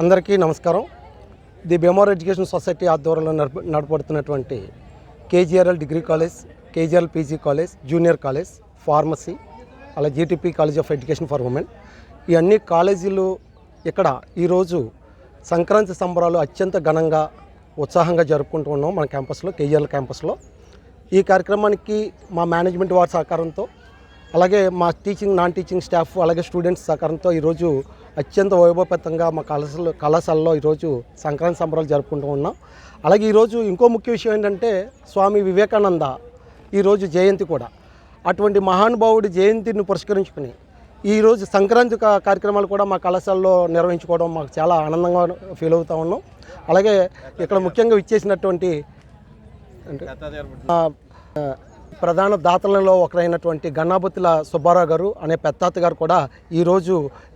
అందరికీ నమస్కారం. The బెమోర్ education society ఆధ్వర్యంలో నడప నడపడుతున్నటువంటి KGRL degree college KGRL PG college junior college pharmacy అలా GTP college of education for women. ఈ అన్ని కాలేజీలు ఇక్కడ ఈరోజు సంక్రాంతి సంబరాలు అత్యంత ఘనంగా ఉత్సాహంగా జరుపుకుంటూ ఉన్నాం మన క్యాంపస్లో కేజీఆర్ఎల్ క్యాంపస్లో. ఈ కార్యక్రమానికి మా మేనేజ్మెంట్ వారి సహకారంతో అలాగే మా టీచింగ్ నాన్ టీచింగ్ స్టాఫ్ అలాగే స్టూడెంట్స్ సహకారంతో ఈరోజు అత్యంత వైభవపేతంగా మా కళాశాల కళాశాలలో ఈరోజు సంక్రాంతి సంబరాలు జరుపుకుంటూ ఉన్నాం. అలాగే ఈరోజు ఇంకో ముఖ్య విషయం ఏంటంటే స్వామి వివేకానంద ఈరోజు జయంతి కూడా. అటువంటి మహానుభావుడి జయంతిని పురస్కరించుకుని ఈరోజు సంక్రాంతి కార్యక్రమాలు కూడా మా కళాశాలలో నిర్వహించుకోవడం మాకు చాలా ఆనందంగా ఫీల్ అవుతా ఉన్నాం. అలాగే ఇక్కడ ముఖ్యంగా ఇచ్చేసినటువంటి ప్రధాన దాతలలో ఒకరైనటువంటి గన్నాబుత్తుల సుబ్బారావు గారు అనే పెత్తాత గారు కూడా ఈరోజు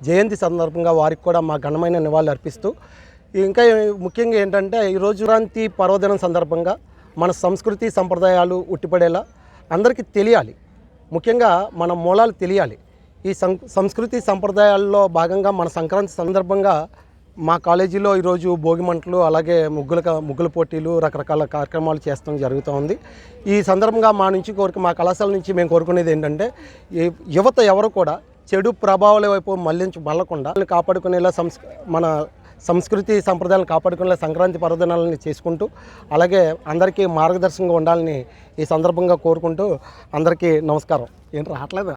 జయంతి సందర్భంగా వారికి కూడా మా ఘనమైన నివాళులు అర్పిస్తూ ఇంకా ముఖ్యంగా ఏంటంటే ఈరోజు క్రాంతి పర్వదినం సందర్భంగా మన సంస్కృతి సంప్రదాయాలు ఉట్టిపడేలా అందరికీ తెలియాలి. ముఖ్యంగా మన మూలాలు తెలియాలి. ఈ సం సంస్కృతి సంప్రదాయాల్లో భాగంగా మన సంక్రాంతి సందర్భంగా మా కాలేజీలో ఈరోజు భోగి మంటలు అలాగే ముగ్గుల ముగ్గుల పోటీలు రకరకాల కార్యక్రమాలు చేస్తాం జరుగుతూ ఉంది ఈ సందర్భంగా మా నుంచి కోరిక మా కళాశాల నుంచి మేము కోరుకునేది ఏంటంటే ఈ యువత ఎవరు కూడా చెడు ప్రభావాల వైపు మళ్ళించి మళ్ళకుండా కాపాడుకునేలా సంస్ మన సంస్కృతి సంప్రదాయాలను కాపాడుకునేలా సంక్రాంతి పర్వదినాలని చేసుకుంటూ అలాగే అందరికీ మార్గదర్శకంగా ఉండాలని ఈ సందర్భంగా కోరుకుంటూ అందరికీ నమస్కారం. ఏం రావట్లేదు?